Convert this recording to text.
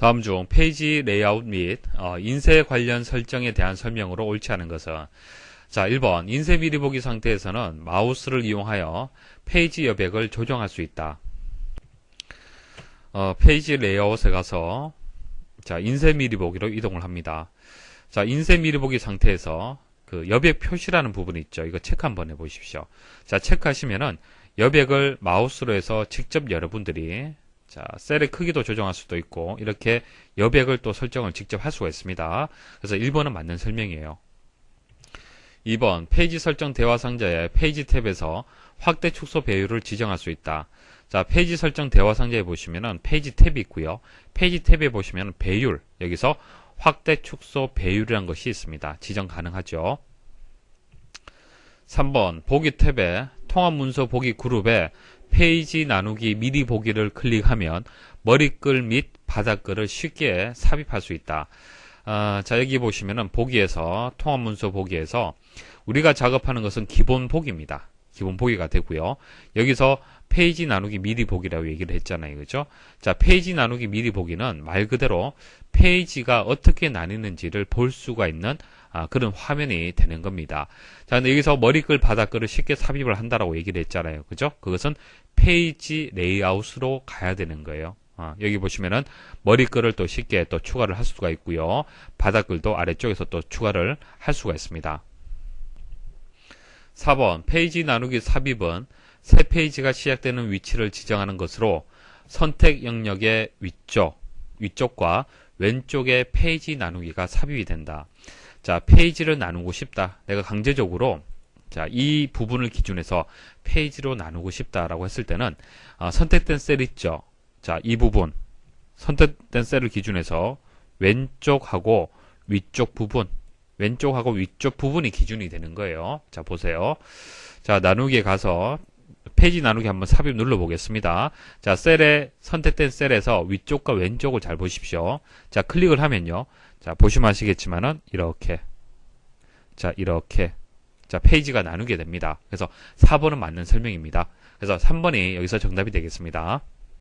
다음 중 페이지 레이아웃 및 어, 인쇄 관련 설정에 대한 설명으로 옳지 않은 것은 자 1번 인쇄 미리 보기 상태에서는 마우스를 이용하여 페이지 여백을 조정할 수 있다. 어, 페이지 레이아웃에 가서 자 인쇄 미리 보기로 이동을 합니다. 자 인쇄 미리 보기 상태에서 그 여백 표시라는 부분이 있죠. 이거 체크 한번 해보십시오. 자 체크하시면은 여백을 마우스로 해서 직접 여러분들이 자, 셀의 크기도 조정할 수도 있고 이렇게 여백을 또 설정을 직접 할 수가 있습니다. 그래서 1번은 맞는 설명이에요. 2번 페이지 설정 대화 상자의 페이지 탭에서 확대 축소 배율을 지정할 수 있다. 자, 페이지 설정 대화 상자에 보시면은 페이지 탭이 있고요. 페이지 탭에 보시면 배율 여기서 확대 축소 배율이라는 것이 있습니다. 지정 가능하죠. 3번 보기 탭에 통합 문서 보기 그룹에 페이지 나누기 미리 보기를 클릭하면 머리글 및 바닥글을 쉽게 삽입할 수 있다. 아, 자 여기 보시면은 보기에서 통합 문서 보기에서 우리가 작업하는 것은 기본 보기입니다. 기본 보기가 되고요. 여기서 페이지 나누기 미리 보기라고 얘기를 했잖아요. 그죠? 자, 페이지 나누기 미리 보기는 말 그대로 페이지가 어떻게 나뉘는지를 볼 수가 있는 아, 그런 화면이 되는 겁니다. 자, 근데 여기서 머리글, 바닥글을 쉽게 삽입을 한다라고 얘기를 했잖아요. 그죠? 그것은 페이지 레이아웃으로 가야 되는 거예요. 아, 여기 보시면은 머리글을 또 쉽게 또 추가를 할 수가 있고요. 바닥글도 아래쪽에서 또 추가를 할 수가 있습니다. 4번 페이지 나누기 삽입은 새 페이지가 시작되는 위치를 지정하는 것으로 선택 영역의 위쪽, 위쪽과 왼쪽에 페이지 나누기가 삽입이 된다. 자, 페이지를 나누고 싶다. 내가 강제적으로 자, 이 부분을 기준해서 페이지로 나누고 싶다라고 했을 때는 어, 선택된 셀 있죠. 자, 이 부분 선택된 셀을 기준해서 왼쪽하고 위쪽 부분 왼쪽하고 위쪽 부분이 기준이 되는 거예요. 자, 보세요. 자, 나누기에 가서 페이지 나누기 한번 삽입 눌러 보겠습니다. 자, 셀에 선택된 셀에서 위쪽과 왼쪽을 잘 보십시오. 자, 클릭을 하면요. 자, 보시면 아시겠지만은 이렇게 자, 이렇게 자, 페이지가 나누게 됩니다. 그래서 4번은 맞는 설명입니다. 그래서 3번이 여기서 정답이 되겠습니다.